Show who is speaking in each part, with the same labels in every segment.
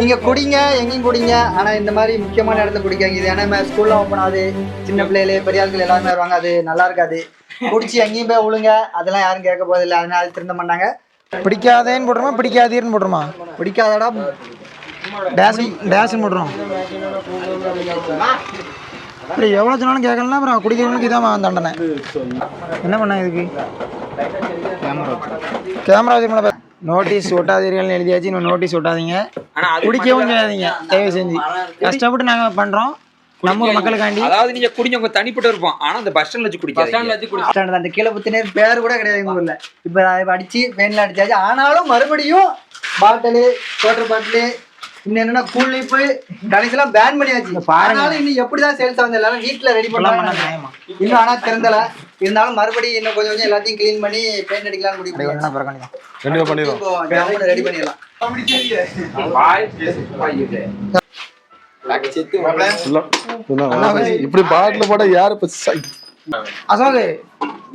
Speaker 1: நீங்க குடிங்க எங்கேயும் குடிங்க. ஆனா இந்த மாதிரி முக்கியமான இடத்துல குடிக்காங்க இது ஏன்னா ஸ்கூல்ல ஓப்பன் ஆகுது. சின்ன பிள்ளைகளு பெரிய ஆட்கள் எல்லாருமே வருவாங்க. அது நல்லா இருக்காது. குடிச்சு எங்கேயும் போய் விழுங்க அதெல்லாம் யாரும் கேட்க போதில்லை அதனால திருந்த மாட்டாங்க.
Speaker 2: பிடிக்காதேன்னு போட்டுருமா பிடிக்காதீர்னு போட்டுருமா
Speaker 1: பிடிக்காதடா.
Speaker 2: டேஷ் டேஷ்னு போட்டுரும் இப்படி எவ்வளோ சொன்னாலும் கேட்கலாம் அப்புறம் குடிக்கிறவனுக்கு இதான் தண்டனை. என்ன பண்ண இதுக்கு? கேமரா வச்சு நோட்டீஸ் ஒட்டாதீர்கள்னு எழுதியாச்சு இன்னும் நோட்டீஸ் ஒட்டாதீங்க. குடிக்கவும் செய்யாதீங்க. தயவு செஞ்சு. கஷ்டப்பட்டு நாங்கள் பண்ணுறோம் நம்ம மக்களுக்காண்டி.
Speaker 3: அதாவது நீங்க குடிங்க உங்க தனிப்பட்ட இருப்போம் ஆனா அந்த பஸ் ஸ்டாண்ட்ல வச்சு குடிக்காதீங்க.
Speaker 1: அந்த கீழே புத்தினர் பேர் கூட கிடையாது எங்க ஊர்ல. இப்ப அடிச்சு பெயின்ல அடிச்சாச்சு. ஆனாலும் மறுபடியும் பாட்டிலு வாட்டர் பாட்டிலு இன்னும் என்னன்னா கூல் போய் கடைசிலாம் பேன் பண்ணியாச்சு. ஆனாலும் இன்னும் எப்படிதான் சேல்ஸ் ஆகுது எல்லாரும் வீட்டுல ரெடி பண்ணலாம் இன்னும் ஆனா திறந்தல. இருந்தாலும் மறுபடியும் இன்னும் கொஞ்சம் கொஞ்சம் எல்லாத்தையும் க்ளீன் பண்ணி பெயிண்ட் அடிக்கலாம்னு முடிவு
Speaker 2: அப்படி
Speaker 1: பண்ணியாச்சு.
Speaker 2: ஒன்றா பிறக்காண்டி
Speaker 4: கண்டிப்பா பண்ணிடுவோம்.
Speaker 1: இப்போ ஜம்முன்னு ரெடி பண்ணிடலாம்.
Speaker 4: இப்படி பாட்டில் போட யாரு
Speaker 2: அசோக்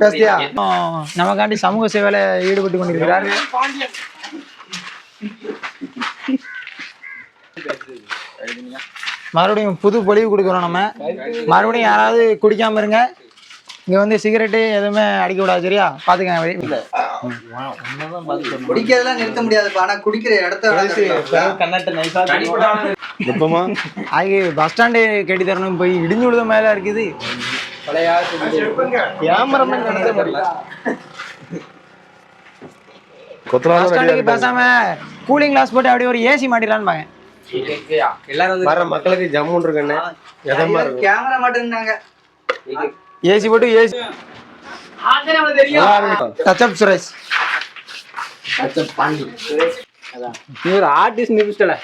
Speaker 2: பேசியா நமக்காண்டி சமூக சேவையில ஈடுபட்டு கொண்டிருக்கிறார். மறுபடியும் புது பொலிவு கொடுக்குறோம் நம்ம. மறுபடியும் யாராவது குடிக்காம இருங்க. இங்க வந்து சிகரெட்டு எதுவுமே அடிக்க கூடாது சரியா? பாத்துக்கங்க
Speaker 1: குடிக்கிறதெல்லாம் நிறுத்த முடியாதுப்பா. ஆனா குடிக்கிற இடத்த
Speaker 2: ஆகி பஸ் ஸ்டாண்டு கட்டி தரணும். போய் இடிஞ்சு விழுத மேல இருக்குது. பேசாம கூலிங் கிளாஸ் போட்டு அப்படியே ஒரு ஏசி மாட்டிடலான்னு பாங்க
Speaker 5: வர மக்களுக்கு ஜம்முன் இருக்குன்னு
Speaker 1: கேமரா மட்டும்தாங்க
Speaker 2: ஏசி போட்டு ஏசி. டச்சப் சுரேஷ்.
Speaker 5: இவர் ஆர்டிஸ்ட் நிமிஷத்துல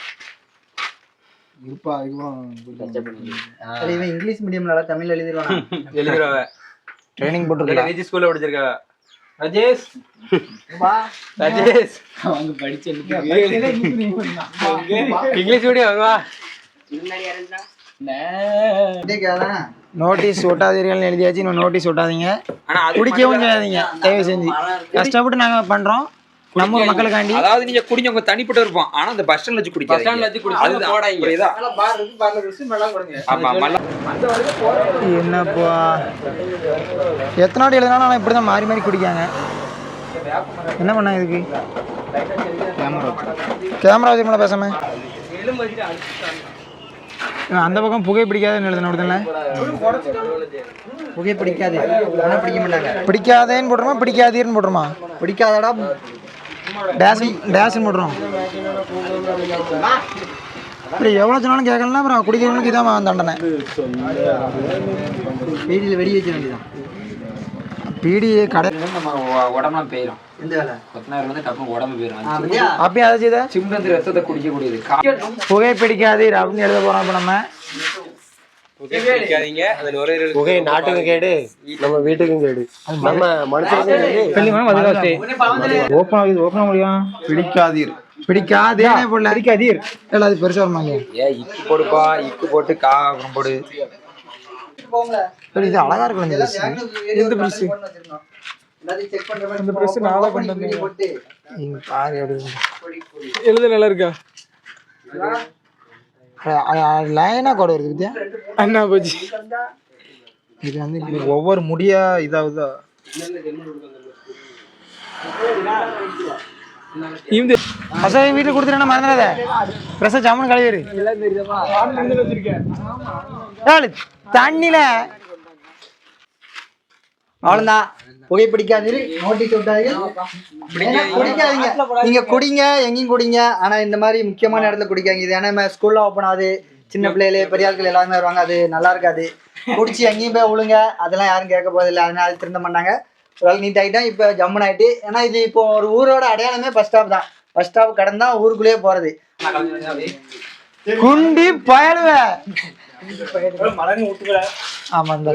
Speaker 1: சரி, இவன் இங்கிலீஷ் மீடியம்ல தமிழ் எழுதிடுவான்
Speaker 3: எழுதுறவ
Speaker 2: ட்ரைனிங் போட்டுருக்கா.
Speaker 3: விஜய் ஸ்கூல்ல படிச்சிருக்கா ராஜேஷ். ராஜேஷ். இங்கிலீஷ் மீடியம் வா.
Speaker 2: நோட்டீஸ் ஒட்டாதீர்கள்னு எழுதியாச்சு இன்னும் நோட்டீஸ் ஒட்டாதீங்க.
Speaker 3: ஆனா அது
Speaker 2: குடிக்கவும் செய்யாதீங்க தயவு செஞ்சு. கஷ்டப்பட்டு நாங்க பண்றோம் நம்ம மக்களுக்காண்டி.
Speaker 3: அதாவது நீங்க குடிங்க உங்க தனிப்பட்ட இருப்போம் ஆனா அந்த பஸ் ஸ்டாண்ட்ல வச்சு குடிக்காதீங்க. பஸ் ஸ்டாண்ட்ல வச்சு குடிக்காதீங்க புரியுதா? ஆமா மல்ல
Speaker 2: என்னப்பா? எத்தனை நாடு எழுதினாலும் ஆனால் இப்படி தான் மாறி மாறி குடிக்காங்க. என்ன பண்ண இதுக்கு? கேமரா வச்சு. மேலே பேசாம. அந்த பக்கம் புகை பிடிக்காதுன்னு எழுதின விடுதல
Speaker 1: புகை பிடிக்காது ஆனா பிடிக்க மாட்டாங்க.
Speaker 2: பிடிக்காதேன்னு போட்டுருமா? பிடிக்காதீர்னு போட்டுருமா?
Speaker 1: பிடிக்காதடா.
Speaker 2: டேஷ் டேஷ்னு போட்டுரும். இப்படி எவ்வளோ சொன்னாலும் கேட்கலாம் அப்புறம் குடிக்கிறவனுக்கு இதான் தண்டனை.
Speaker 1: வீடியில் வெடி வச்ச வேண்டியதான்
Speaker 2: பீடி கடை
Speaker 3: நம்ம உடம்புலாம் போயிடும்
Speaker 1: எந்த வேலை?
Speaker 3: கொத்தனார் வந்து டப்புனு உடம்பு போயிடும்?
Speaker 2: அப்பயும் அதை செய்த?
Speaker 3: சிம்பந்தி ரத்தத்தை குடிக்க கூடியது
Speaker 2: புகை பிடிக்காதீர் அப்படின்னு எழுத போகிறோம் இப்போ நம்ம.
Speaker 3: குடிக்காதீங்க அதுல ஒரே ஒரு
Speaker 5: புகை நாட்டுக்கும் கேடு. நம்ம வீட்டுக்கும் கேடு. நம்ம மனுஷனுக்கும்
Speaker 2: ஓப்பன் ஆகுது ஓப்பன் முடியும்
Speaker 4: பிடிக்காதீர்.
Speaker 2: பிடிக்காதேனே போடல பிடிக்காதீர். அது பெருசாக வருமாங்க
Speaker 3: ஏ இக்கு போடுப்பா இக்கு போட்டு கா அப்புறம் போடு.
Speaker 2: இது அழகா இருக்கு இந்த dress.
Speaker 1: இந்த பிரஸ் இந்த பிரஸ் நாளா கொண்டு வந்து போட்டு.
Speaker 2: இங்க பாரு எப்படி
Speaker 6: எழுத நல்லா இருக்கா?
Speaker 2: லைனா கோடு வருது
Speaker 6: அண்ணா போச்சு.
Speaker 2: இது வந்து
Speaker 6: ஒவ்வொரு முடியா இதாகுதா? இந்த
Speaker 2: பசங்க வீட்டுக்கு கொடுத்துட்டா மறந்துடாத? பிரச ஜாமுன் கழுவிடு தண்ணில.
Speaker 1: அவ்வளவுதான் புகை பிடிக்காதீரு நோட்டீஸ் விட்டாதீங்க குடிக்காதீங்க. நீங்க குடிங்க எங்கேயும் குடிங்க. ஆனா இந்த மாதிரி முக்கியமான இடத்துல குடிக்காங்க இது ஏன்னா ஸ்கூல்ல ஓப்பன் ஆகுது. சின்ன பிள்ளைகளே பெரிய ஆட்கள் எல்லாருமே வருவாங்க. அது நல்லா இருக்காது. குடிச்சு எங்கேயும் போய் விழுங்க அதெல்லாம் யாரும் கேட்க போதில்லை அதனால திருந்த மாட்டாங்க. ஒரு நீட் ஆகிட்டோம் இப்போ ஜம்முன் ஆயிட்டு ஏன்னா இது இப்போ ஒரு ஊரோட அடையாளமே பஸ் ஸ்டாப் தான். பஸ் ஸ்டாப் கடந்தா ஊருக்குள்ளேயே போறது.
Speaker 2: குண்டி பயலுவ. ஆமா இந்த